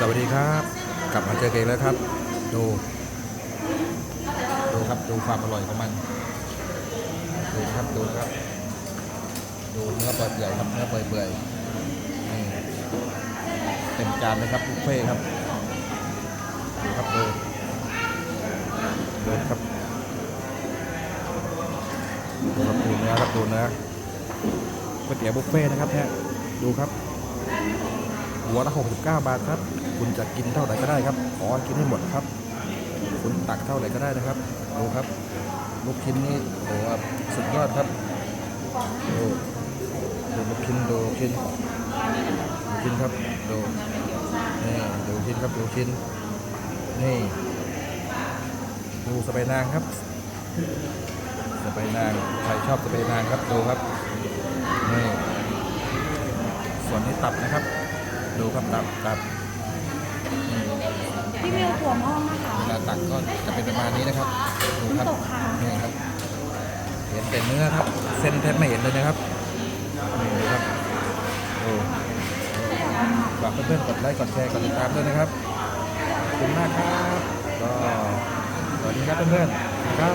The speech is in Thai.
สวัสดีครับ กลับมาเจอกันแล้วครับ ดูดูครับดูความอร่อยของมันดูครับดูครับ ดูเนื้อเปื่อยครับเนื้อเปื่อยๆนี่เต็มจานเลยครับบุฟเฟ่ครับดูครับดูดูครับดูครับดูเนื้อครับดูเนื้อก๋วยเตี๋ยวบุฟเฟ่นะครับเนี่ยดูครับ หัวละ69 บาทครับ คุณจะกินเท่าไหร่ก็ได้ครับ ขอให้กินให้หมดครับ คุณตักเท่าไหร่ก็ได้นะครับดูครับ ลูกชิ้นนี่โอ้โหสุดยอดครับดูดูลูกชิ้นดูลูกชิ้นลูกชิ้นครับดูนี่ดูลูกชิ้นครับดูลูกชิ้นนี่ดูสไปนางครับสไปนางใครชอบสไปนางครับดูครับนี่ส่วนนี้ตับนะครับ ดูครับตับตับนี่พี่มิวถั่วงอกนะคะเวลาตักก็จะเป็นประมาณนี้นะครับ ดูครับน้ำตกค่ะ นี่ครับ เห็นแต่เนื้อครับ เส้นแทบไม่เห็นเลยนะครับนี่ดูครับโอ้ฝากเพื่อนๆกดไลค์กดแชร์กดติดตามด้วยนะครับขอบคุณมากครับก็สวัสดีครับเพื่อนๆครับ